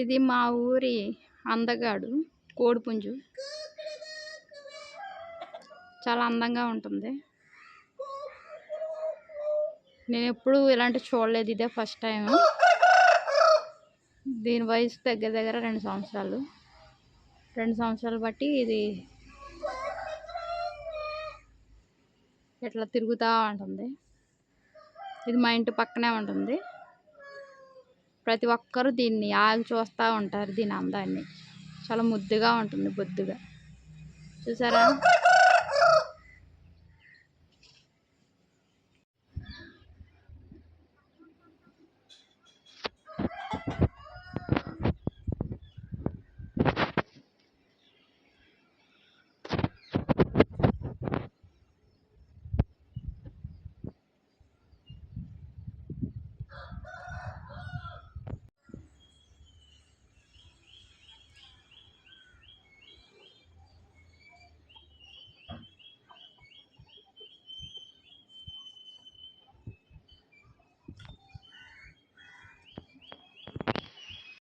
ఇది మా ఊరి అందగాడు కోడిపుంజు. చాలా అందంగా ఉంటుంది. నేను ఎప్పుడూ ఇలాంటి చూడలేదు ఇదే ఫస్ట్ టైం దీని వయసు దగ్గర దగ్గర రెండు సంవత్సరాలు. రెండు సంవత్సరాలు బట్టి ఇది ఇట్లా తిరుగుతూ ఉంటుంది. ఇది మా ఇంటి పక్కనే ఉంటుంది. ప్రతి ఒక్కరూ దీన్ని ఆగి చూస్తూ ఉంటారు దీని అందాన్ని. చాలా ముద్దుగా ఉంటుంది బొద్దుగా. చూసారా?